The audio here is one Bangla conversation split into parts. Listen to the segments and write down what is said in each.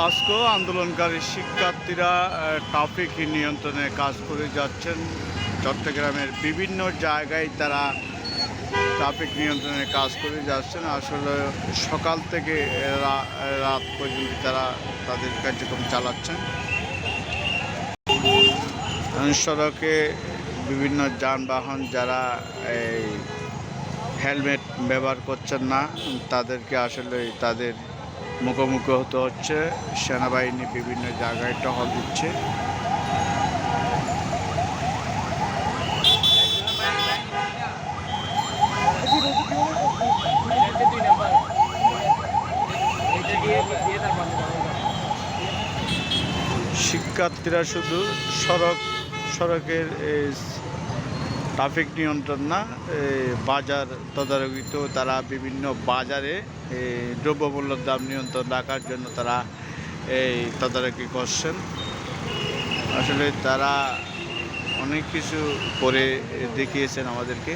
আজকেও আন্দোলনকারী শিক্ষার্থীরা ট্রাফিক নিয়ন্ত্রণে কাজ করে যাচ্ছেন। চট্টগ্রামের বিভিন্ন জায়গায় তারা ট্রাফিক নিয়ন্ত্রণে কাজ করে যাচ্ছেন। আসলে সকাল থেকে রাত পর্যন্ত তারা তাদের কার্যক্রম চালাচ্ছেন। সড়কে বিভিন্ন যানবাহন যারা এই হেলমেট ব্যবহার করছেন না, তাদেরকে আসলে তাদের মুখোমুখি হতে হচ্ছে সেনাবাহিনী বিভিন্ন জায়গায় টহল দিচ্ছে। শিক্ষার্থীরা শুধু সড়ক সড়কের ট্রাফিক নিয়ন্ত্রণ না বাজার তদারকিতেও তারা বিভিন্ন বাজারে দ্রব্যমূল্যের দাম নিয়ন্ত্রণ রাখার জন্য তারা এই তদারকি করছেন। আসলে তারা অনেক কিছু করে দেখিয়েছেন আমাদেরকে।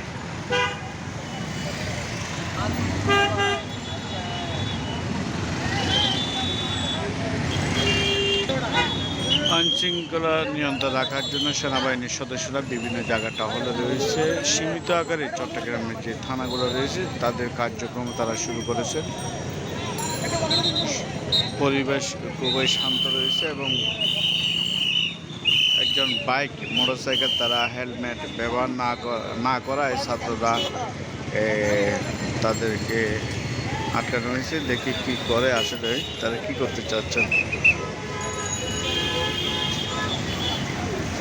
আইনশৃঙ্খলা নিয়ন্ত্রণ রাখার জন্য সেনাবাহিনীর সদস্যরা বিভিন্ন জায়গা টহলে রয়েছে। সীমিত আকারে চট্টগ্রামের যে থানাগুলো রয়েছে, তাদের কার্যক্রম তারা শুরু করেছে। পরিবেশ খুবই শান্ত রয়েছে এবং একজন বাইক, মোটরসাইকেল তারা হেলমেট ব্যবহার না না করায় ছাত্ররা তাদেরকে আটকানো হয়েছে। দেখি কি করে আসলে তারা কি করতে চাচ্ছেন।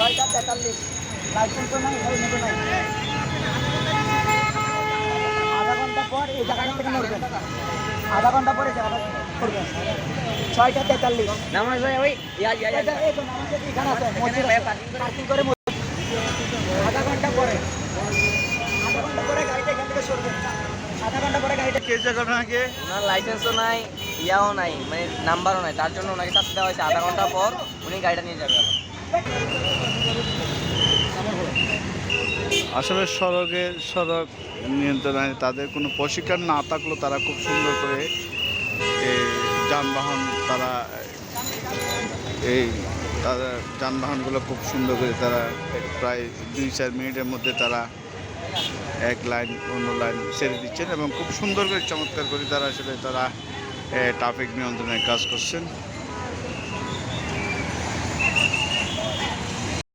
ছয়টা তেতাল্লিশ। লাইসেন্সও নাই আধা ঘণ্টা পর এই জায়গাটা থেকে নড়বেন আধা ঘণ্টা পরে জায়গাটা করবেন ছয়টা তেতাল্লিশ। নামাজ ভাই ওই ইয়া ইয়া ইয়া। এখানে আছে। পার্কিং করে। আধা ঘণ্টা পরে। আধা ঘণ্টা পরে গাড়িটা এখান থেকে সরবে। আধা ঘণ্টা পরে গাড়িটা কে জায়গাটা আগে ওনার লাইসেন্সও নাই ইয়াও নাই মানে নাম্বারও নাই। তার জন্য ওনাকে শাস্তি দেওয়া হয়েছে। আধা ঘণ্টা পর উনি গাড়িটা নিয়ে যাবে। আসলে সড়কে সড়ক নিয়ন্ত্রণ আইনে তাদের কোনো প্রশিক্ষণ না থাকলেও তারা খুব সুন্দর করে যানবাহন তারা, এই তারা যানবাহনগুলো খুব সুন্দর করে তারা প্রায় দুই চার মিনিটের মধ্যে তারা এক লাইন, অন্য লাইন ছেড়ে দিচ্ছেন এবং খুব সুন্দর করে চমৎকার করে তারা আসলে তারা ট্রাফিক নিয়ন্ত্রণের কাজ করছেন।